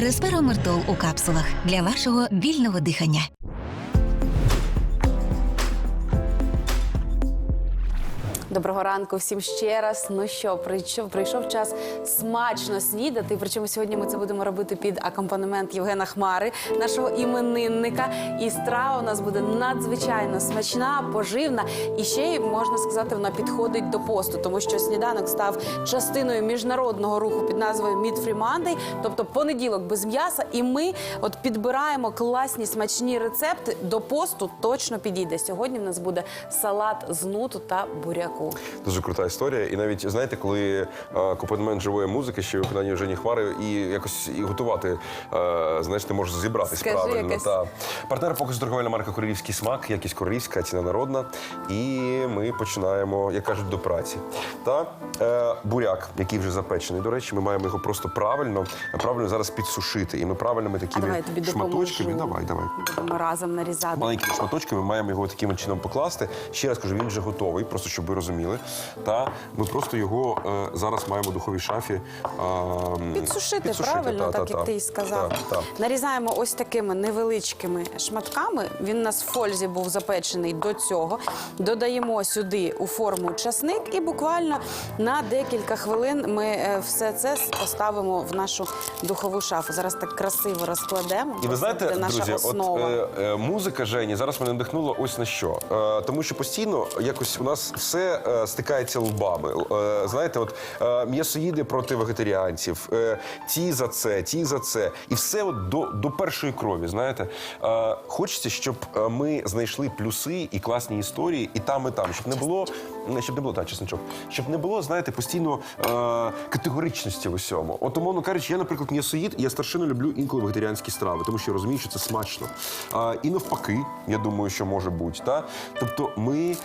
Респиромертол у капсулах для вашого вільного дихання. Доброго ранку всім ще раз. Ну що, прийшов, прийшов час смачно снідати. Причому сьогодні ми це будемо робити під акомпанемент Євгена Хмари, нашого іменинника. І страва у нас буде надзвичайно смачна, поживна. І ще можна сказати, вона підходить до посту, тому що сніданок став частиною міжнародного руху під назвою Monday, тобто понеділок без м'яса. І ми от підбираємо класні смачні рецепти до посту. Точно підійде. Сьогодні в нас буде салат з нуту та буряку. Дуже крута історія. І навіть знаєте, коли е, акомпанемент живої музики, ще виконання Жені Хмари, і якось і готувати, е, знаєш, ти можеш зібратись Скажи правильно. якась. Та партнер показу торговельна марка Королівський смак, якість королівська, ціна народна. І ми починаємо, як кажуть, до праці. Та е, буряк, який вже запечений. До речі, ми маємо його просто правильно, правильно зараз підсушити. І ми правильними такими давай тобі шматочками. Давай, давай. Будемо разом нарізати. Маленькими шматочками маємо його таким чином покласти. Ще раз кажу, він вже готовий, просто щоб ви розуміли. Та ми просто його е, зараз маємо в духовій шафі. е, Підсушити, правильно, та, так та, як та. ти і сказав. Та, та. Нарізаємо ось такими невеличкими шматками. Він у нас в фользі був запечений до цього. Додаємо сюди у форму часник і буквально на декілька хвилин ми е, все це поставимо в нашу духову шафу. Зараз так красиво розкладемо. І ви знаєте, буде наша друзі, основа. от е, е, музика Жені зараз мене надихнула ось на що. Е, тому що постійно якось у нас все е, стикається лбами. Е, знаєте, от е, м'ясоїди проти вегетаріанців, е, ті за це, ті за це. І все от до, до першої крові. Знаєте, хочеться, щоб ми знайшли плюси і класні історії, і там, і там, щоб не було, щоб не було та чесночок, щоб не було, знаєте, постійно категоричності в усьому. От умовно кажучи, я, наприклад, м'ясоїд, я страшенно люблю інколи вегетаріанські страви, тому що я розумію, що це смачно. І навпаки, я думаю, що може бути. Та? Тобто ми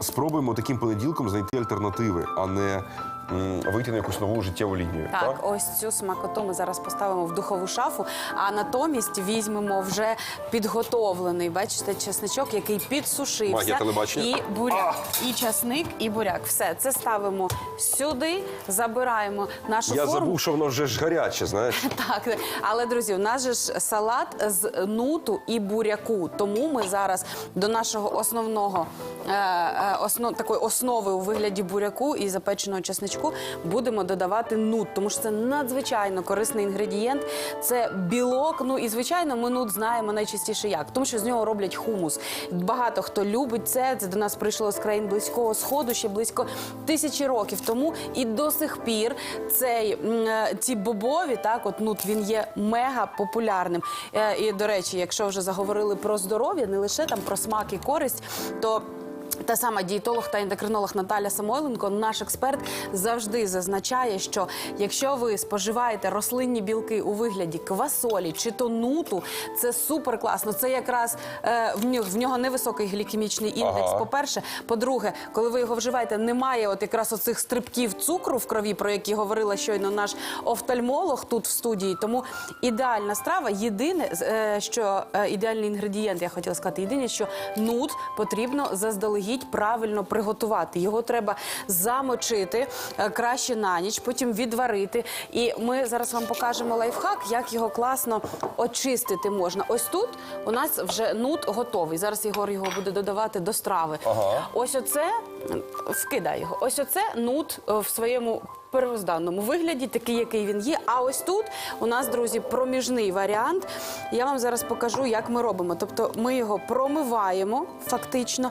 спробуємо таким понеділком знайти альтернативи, а не м, вийти на якусь нову життєву лінію. Так, ось цю смакоту ми зараз поставимо в духову шафу, а натомість візьмемо вже підготовлений, бачите, чесничок, який підсушився. Магія телебачення. І буряк, і часник, і буряк. Все, це ставимо сюди, забираємо нашу Я форму. забув, що воно вже ж гаряче, знаєш. Так, але друзі, у нас же ж салат з нуту і буряку. Тому ми зараз до нашого основного е, е, основ, такої основи у вигляді буряку і запеченого чесничку будемо додавати нут, тому що це надзвичайно корисний інгредієнт. Це білок. Ну і звичайно, ми нут знаємо найчастіше як, тому що з нього роблять хумус. Багато хто любить це. Це до нас прийшло з країн близького сходу ще близько тисячі років тому. І до сих пір цей е, ці бобові, так от нут він є мега популярним. Е, І до речі, якщо вже заговорили про здоров'я, не лише там про смак і користь, то. Та сама дієтолог та ендокринолог Наталя Самойленко, наш експерт, завжди зазначає, що якщо ви споживаєте рослинні білки у вигляді квасолі чи то нуту, це супер класно. Це якраз е, в нього в нього невисокий глікемічний індекс. Ага. По-перше, по-друге, коли ви його вживаєте, немає от якраз оцих стрибків цукру в крові, про які говорила щойно наш офтальмолог тут в студії. Тому ідеальна страва. Єдине, е, що е, ідеальний інгредієнт, я хотіла сказати, єдине, що нут потрібно заздалегідь правильно приготувати. Його треба замочити е, краще на ніч, потім відварити. І ми зараз вам покажемо лайфхак, як його класно очистити можна. Ось тут у нас вже нут готовий. Зараз Ігор його буде додавати до страви. Ага. Ось оце вкидай його. Ось оце нут е, в своєму первозданному вигляді, такий, який він є. А ось тут у нас, друзі, проміжний варіант. Я вам зараз покажу, як ми робимо. Тобто ми його промиваємо фактично.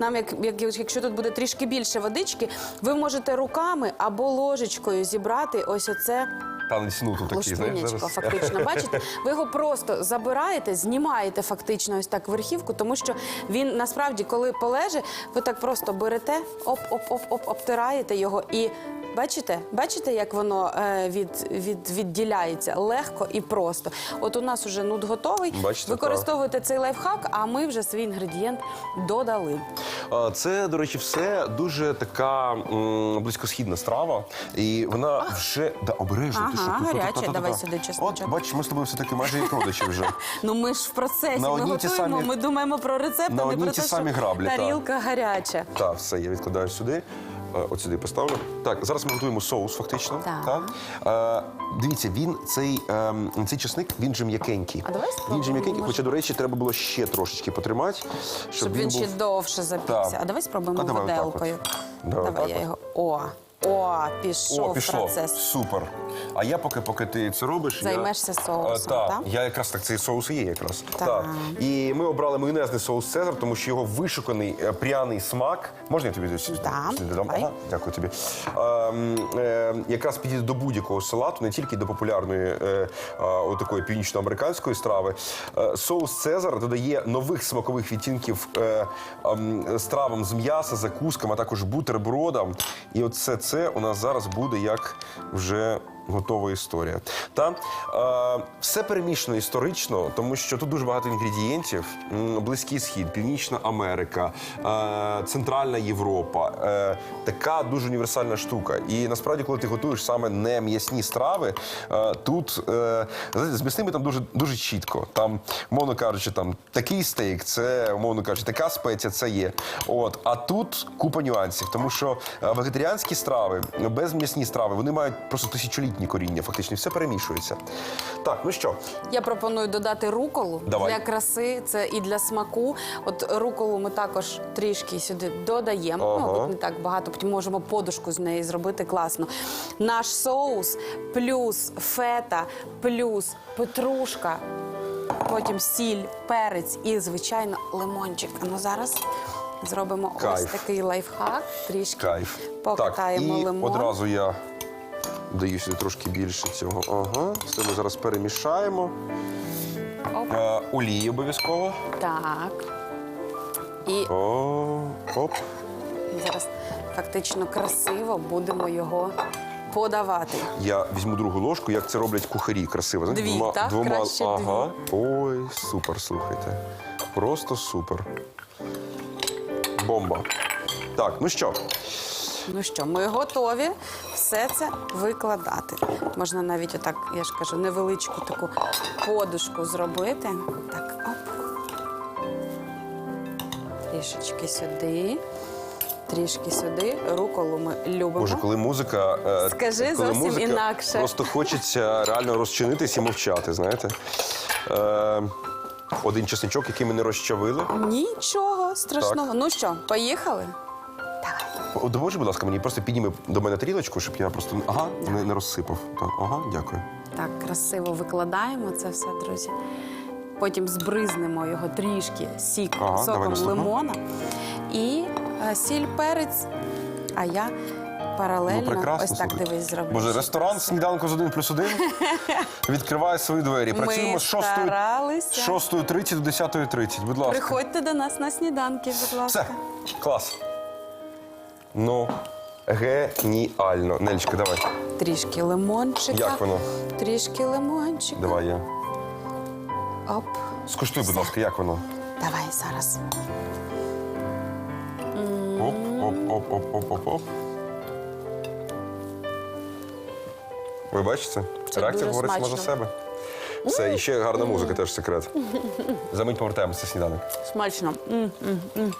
Нам, як, як якщо тут буде трішки більше водички, ви можете руками або ложечкою зібрати ось оце. Танець нуту такий, знаєш, зараз. фактично, бачите? Ви його просто забираєте, знімаєте фактично ось так верхівку, тому що він насправді, коли полеже, ви так просто берете, оп-оп-оп-оп, обтираєте його і. Бачите, бачите, як воно е, від, від, відділяється легко і просто. От у нас уже нут готовий. Бачите, Використовуйте цей лайфхак, а ми вже свій інгредієнт додали. А, Це, до речі, все дуже така м, близькосхідна страва, і вона вже да, обережно. ти Ага, тут, гаряче. та-та-та-та. Давай сюди чесночок. От, бачиш, ми з тобою все таки майже як родичі вже. Ну ми ж в процесі, На ми одні ті готуємо, самі- ми думаємо про рецепт, на а не одні про ті те, самі що граблі, та. тарілка гаряча. Так, все, я відкладаю сюди. Е, от сюди поставлю. Так, зараз ми готуємо соус, фактично. Так. Е, дивіться, він цей, е, цей чесник, він же м'якенький. А давай він же м'якенький, може. хоча, до речі, треба було ще трошечки потримати, щоб, Щоб він ще був... довше запікся. Так. А давай спробуємо А давай виделкою. Давай Давай я його. О, о, пішов, О, пішло. процес. Супер. А я поки, поки ти це робиш, Займешся я... соусом, Е, так? так? Я якраз так цей соус і є якраз. Так. І ми обрали майонезний соус Цезар, тому що його вишуканий е, пряний смак. Можна я тобі десь Да, сюди додам? давай. Ага, дякую тобі. Ем, е, якраз підійде до будь-якого салату, не тільки до популярної е, е, отакої північноамериканської страви. Е, соус Цезар додає нових смакових відтінків е, ем, стравам з м'яса, закускам, а також бутербродам. І от все це у нас зараз буде як вже. Готова історія. Та е, все перемішано історично, тому що тут дуже багато інгредієнтів: Близький Схід, Північна Америка, е, Центральна Європа. Е, така дуже універсальна штука. І насправді, коли ти готуєш саме не м'ясні страви, е, тут е, з м'ясними там дуже дуже чітко. Там, мовно кажучи, там такий стейк, це умовно кажучи, така спеція, це є. От а тут купа нюансів, тому що е, вегетаріанські страви, безм'ясні страви, вони мають просто тисячолітні коріння, фактично, все перемішується. Так, ну що, Я пропоную додати руколу Давай. для краси, це і для смаку. От руколу ми також трішки сюди додаємо. Ага. Ну, не так багато, потім можемо подушку з неї зробити класно. Наш соус плюс фета, плюс петрушка, потім сіль, перець і, звичайно, лимончик. А ну зараз зробимо ось такий лайфхак. Трішки кайф. покатаємо так, і лимон. одразу я даю сюди трошки більше цього. Ага. Це ми зараз перемішаємо. Оп. Е, олії обов'язково. Так. І О, оп. Зараз фактично красиво будемо його подавати. Я візьму другу ложку, як це роблять кухарі красиво. знаєте, Дві, так? Краще ага. Ой, супер, слухайте. Просто супер. Бомба. Так, ну що, Ну що, ми готові все це викладати. Можна навіть отак, я ж кажу, невеличку таку подушку зробити. Так, оп. Трішечки сюди, трішки сюди. Руколу ми любимо. Боже, коли музика. е, Скажи коли зовсім музика, інакше. Просто хочеться реально розчинитись і мовчати, знаєте. Е, один чесничок, який ми не розчавили. Нічого страшного. Ну що, поїхали? Допоможи, будь ласка, мені просто підніми до мене тарілочку, щоб я просто ага, не, не розсипав. Так, ага, дякую. Так, красиво викладаємо це все, друзі. Потім збризнемо його трішки сік, Ага, соком лимона і е, сіль перець. А я паралельно Ну, прекрасно, ось так слухай. дивись зроблю. Боже, ресторан сніданку з 1 плюс 1 відкриває свої двері. Працюємо Ми з 6, старалися. 6.30 до 10.30. Будь ласка. Приходьте до нас на сніданки, будь ласка. Все, клас. Ну, геніально. Нелічка, давай. Трішки лимончика. Як воно? Трішки лимончика. Давай я. Оп. Скуштуй, будь ласка, як воно? Давай зараз. Оп, оп, оп, оп, оп, оп, оп. Ви бачите? Це Реакція дуже говорить сама за смачно. себе. Все, і ще гарна музика, теж секрет. Замить повертаємося сніданок. Смачно. М, м, м.